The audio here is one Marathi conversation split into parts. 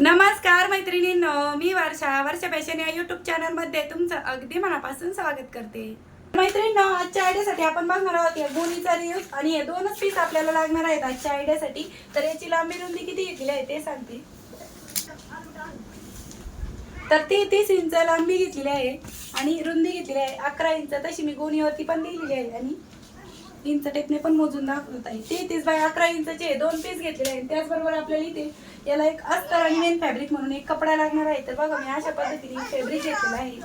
नमस्कार मैत्रिणींनो मी वर्षा. वर्षा फॅशन या युट्यूब चॅनलमध्ये तुमचं अगदी मनापासून स्वागत करते. मैत्रिणींनो आजच्या आयडियासाठी आपण बघणार आहोत या गोणीचा रियूज आणि हे दोनच पीस आपल्याला लागणार आहेत आजच्या आयडियासाठी. तर याची लांबी रुंदी किती घेतली आहे ते सांगते. तर ती तीस इंच लांबी घेतलेली आहे आणि रुंदी घेतलेली आहे. अकरा इंच तशी मी गोणीवरती पण लिहिलेली आहे आणि इंच टेपने पण मोजून दाखवत आहे. ते तीस बाय अकरा इंचचे दोन पीस घेतलेले आहेत. त्याचबरोबर आपल्याला इथे याला एक अस्तर आणि मेन फॅब्रिक म्हणून एक कपडा लागणार आहे. तर बघा मी अशा पद्धतीने फॅब्रिक घेतलेला आहे.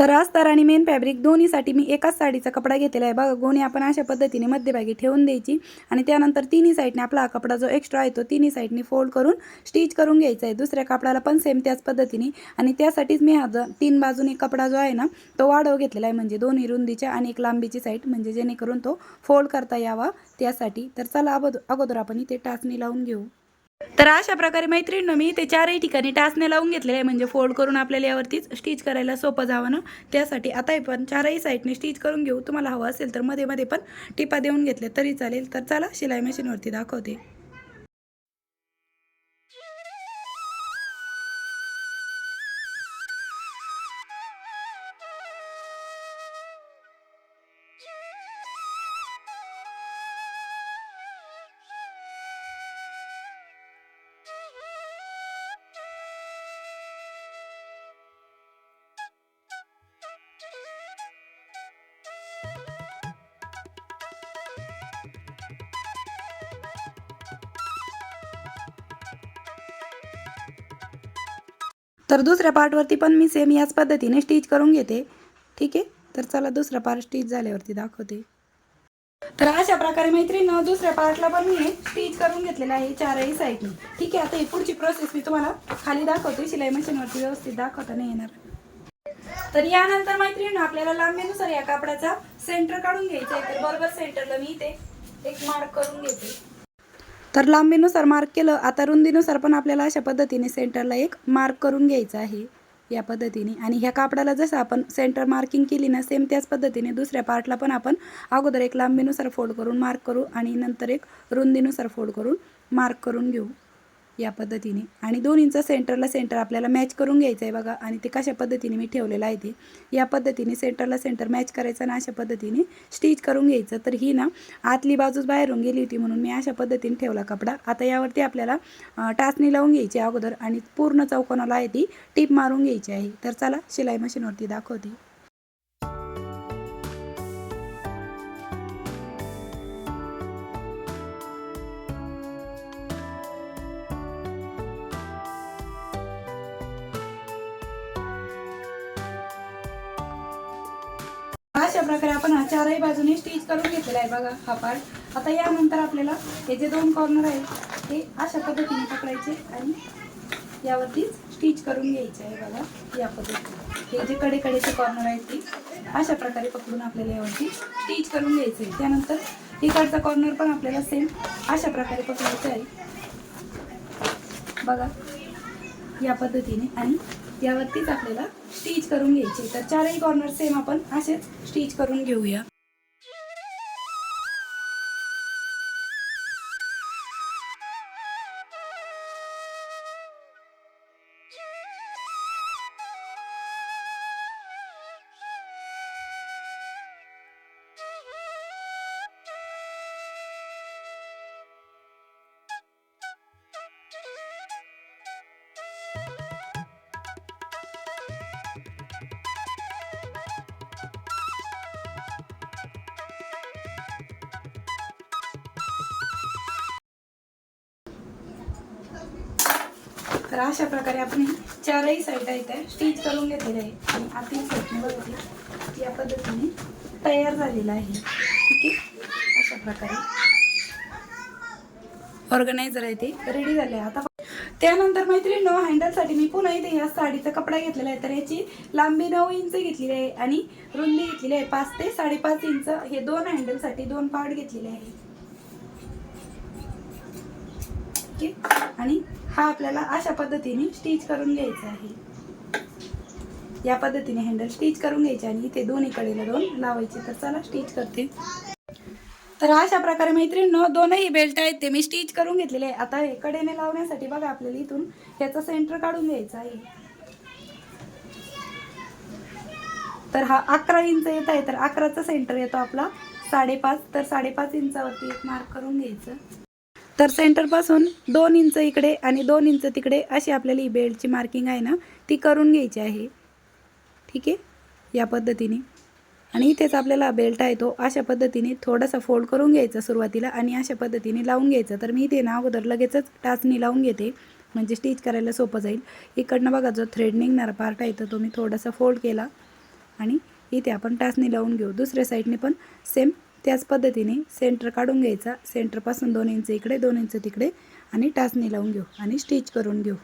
तर अस्तर आणि मेन फॅब्रिक दोन्हीसाठी मी एकाच साडीचा कपडा घेतलेला आहे. बघा गोणी आपण अशा पद्धतीने मध्यभागी ठेवून द्यायची आणि त्यानंतर तिन्ही साईडने आपला हा कपडा जो एक्स्ट्रा आहे तो तिन्ही साईडने फोल्ड करून स्टिच करून घ्यायचा आहे. दुसऱ्या कपड्याला पण सेम त्याच पद्धतीने. आणि त्यासाठीच मी हा जो तीन बाजूने कपडा जो आहे ना तो वाढव घेतलेला आहे. म्हणजे दोन्ही रुंदीच्या आणि एक लांबीची साईड. म्हणजे जेणेकरून तो फोल्ड करता यावा त्यासाठी. तर चला अगोदर अगोदर आपण इथे टाचणी लावून घेऊ. तर अशा प्रकारे मैत्रिणीनं मी ते चारही ठिकाणी टाचने लावून घेतलेले आहे. म्हणजे फोल्ड करून आपल्याला यावरतीच स्टिच करायला सोपं जावं ना? त्यासाठी आता पण चारही साईडने स्टिच करून घेऊ. तुम्हाला हवं असेल तर मध्ये मध्ये पण टिपा देऊन घेतल्या तरी चालेल. तर चला शिलाई मशीनवरती दाखवते. तर दुसऱ्या पार्टवरती पण मी सेम याच पद्धतीने स्टिच करून घेते. ठीक आहे? तर चला दुसरा पार्ट स्टिच झाल्यावरती दाखवते. तर अशा प्रकारे मैत्रिणी दुसऱ्या पार्टला पण मी स्टिच करून घेतलेला आहे चारही साईडने ठीक आहे? आता ही पुढची प्रोसेस मी तुम्हाला खाली दाखवते. शिलाई मशीनवरती व्यवस्थित दाखवता नाही येणार. तर यानंतर मैत्रिणी आपल्याला लांबीनुसार या कापडाचा सेंटर काढून घ्यायचा आहे. तर बरोबर सेंटरला मी इथे एक मार्क करून घेते. तर लांबीनुसार मार्क केलं आता रुंदीनुसार पण आपल्याला अशा पद्धतीने सेंटरला एक मार्क करून घ्यायचं आहे. या पद्धतीने. आणि ह्या कापडाला जसं आपण सेंटर मार्किंग केली ना सेम त्याच पद्धतीने दुसऱ्या पार्टला पण आपण अगोदर एक लांबीनुसार फोल्ड करून मार्क करू आणि नंतर एक रुंदीनुसार फोल्ड करून मार्क करून घेऊ. या पद्धतीने. आणि दोन्हींचं सेंटरला सेंटर आपल्याला मॅच करून घ्यायचं आहे बघा. आणि ते कशा पद्धतीने मी ठेवलेलं आहे ते. या पद्धतीने सेंटरला सेंटर मॅच करायचं आणि अशा पद्धतीने स्टिच करून घ्यायचं. तर ही ना आतली बाजूच बाहेरून गेली होती म्हणून मी अशा पद्धतीने ठेवला कपडा. आता यावरती आपल्याला टाचणी लावून घ्यायची आहे अगोदर. आणि पूर्ण चौकोनाला आहे ती टीप मारून घ्यायची आहे. तर चला शिलाई मशीनवरती दाखवते. अशा प्रकारे आपण हा चारही बाजूने स्टिच करून घेतलेला आहे बघा हा पार्ट आता यानंतर आपल्याला हे जे दोन कॉर्नर आहेत ते अशा पद्धतीने पकडायचे आणि यावरती स्टिच करून घ्यायचे आहे बघा या पद्धतीने. हे जे कडे कडेचे कॉर्नर आहेत ते अशा प्रकारे पकडून आपल्याला यावरती स्टिच करून घ्यायचे आहे. त्यानंतर इकडचा कॉर्नर पण आपल्याला सेम अशा प्रकारे पकडायचं आहे. बघा या पद्धतीने आणि यावरतीच आपल्याला स्टिच करून घ्यायची. तर चारही कॉर्नर सेम आपण असेच स्टिच करून घेऊया. तर अशा प्रकारे आपण चारही साईड आहेत स्टिच करून घेतलेलं आहे आणि आतील साईडने बघितली या पद्धतीने तयार झालेला आहे. ठीक आहे? अशा प्रकारे ऑर्गनायझर आहे ते रेडी झाले आहे. आता त्यानंतर मैत्रिणी हँडलसाठी मी पुन्हा इथे या साडीचा कपडा घेतलेला आहे. तर याची लांबी नऊ इंच घेतलेली आहे आणि रुंदी घेतलेली आहे. पाच ते साडेपाच इंच हे दोन हँडलसाठी दोन पार्ट घेतलेले आहे. ओके आणि हा आपल्याला अशा पद्धतीने स्टिच करून घ्यायचा आहे. या पद्धतीने हँडल स्टिच करून घ्यायचे आणि इथे दोन्ही कडेला दोन लावायचे. तर चला स्टिच करते. तर अशा प्रकारे मैत्रिणींनो दोनही बेल्ट आहेत ते मी स्टिच करून घेतलेले आहे. आता हे कडेने लावण्यासाठी बघा आपल्याला इथून ह्याचा सेंटर काढून घ्यायचा आहे. तर हा अकरा इंच येत आहे. तर अकराचा सेंटर येतो आपला साडेपाच. तर साडेपाच इंचावरती एक मार्क करून घ्यायचं. तर सेंटरपासून दोन इंच इकडे आणि दोन इंच तिकडे अशी आपल्याला ही बेल्टची मार्किंग आहे ना ती करून घ्यायची आहे. ठीक आहे? या पद्धतीने. आणि इथेच आपल्याला बेल्ट आहे तो अशा पद्धतीने थोडासा फोल्ड करून घ्यायचा सुरुवातीला आणि अशा पद्धतीने लावून घ्यायचं. तर मी इथे ना अगोदर लगेचच टाचणी लावून घेते. म्हणजे स्टिच करायला सोपं जाईल. इकडनं बघा जो थ्रेड निघणारा पार्ट आहे तर तो मी थोडासा फोल्ड केला. आणि इथे आपण टाचणी लावून घेऊ. दुसऱ्या साईडने पण सेम त्याच पद्धतीने सेंटर काढून घ्यायचा. सेंटरपासून दोन इंच इकडे दोन इंच तिकडे आणि टाचणी लावून घेऊ आणि स्टिच करून घेऊ.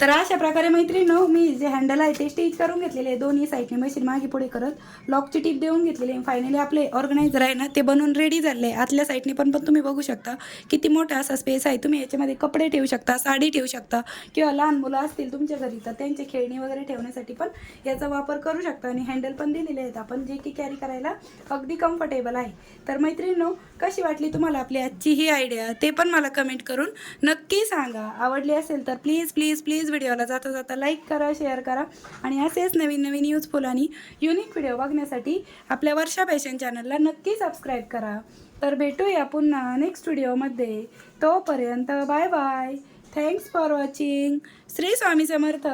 तर अशा प्रकारे मैत्रिणीनो मी जे हँडल आहे ते स्टिच करून घेतलेले आहे. दोन्ही साईडने मशीन मागे पुढे करत लॉकची टीप देऊन घेतलेली आहे. फायनली आपले ऑर्गनायझर आहे ना ते बनवून रेडी झाले आहे. आतल्या साईडने पण पण तुम्ही बघू शकता किती मोठा असा स्पेस आहे. तुम्ही याच्यामध्ये कपडे ठेवू शकता साडी ठेवू शकता किंवा लहान मुलं असतील तुमच्या घरी तर त्यांचे खेळणी वगैरे ठेवण्यासाठी पण याचा वापर करू शकता आणि हँडल पण दिलेले आहेत. आपण जे की कॅरी करायला अगदी कम्फर्टेबल आहे. तर मैत्रिणींनो कशी वाटली तुम्हाला आपली आजची ही आयडिया ते पण मला कमेंट करून नक्की सांगा. आवडली असेल तर प्लीज प्लीज प्लीज व्हिडिओला जाता जाता लाईक करा शेअर करा आणि असेच नवीन नवीन यूजफुल आणि युनिक व्हिडिओ बघण्यासाठी आपल्या वर्षा फॅशन चॅनलला नक्की सबस्क्राईब करा. तर भेटूया पुन्हा नेक्स्ट व्हिडिओमध्ये तोपर्यंत bye bye thanks for watching Shri Swami Samarth.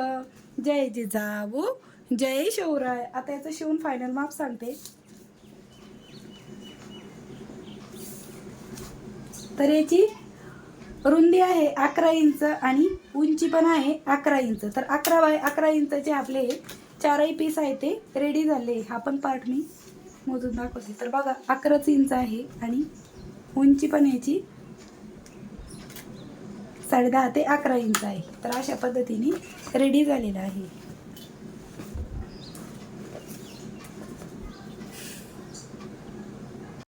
जय जिजाऊ. जय शिवराय. आता याचं शिवून फायनल माप सांगते. तर याची रुंदी आहे अकरा इंच आणि उंची पण आहे अकरा इंच. तर अकरा बाय अकरा इंचचे आपले चारही पीस आहे ते रेडी झाले. हा पण पार्ट मी मोजून दाखवते. तर बघा अकराच इंच आहे आणि उंची पण याची साडेदहा ते अकरा इंच आहे. तर अशा पद्धतीने रेडी झालेलं आहे.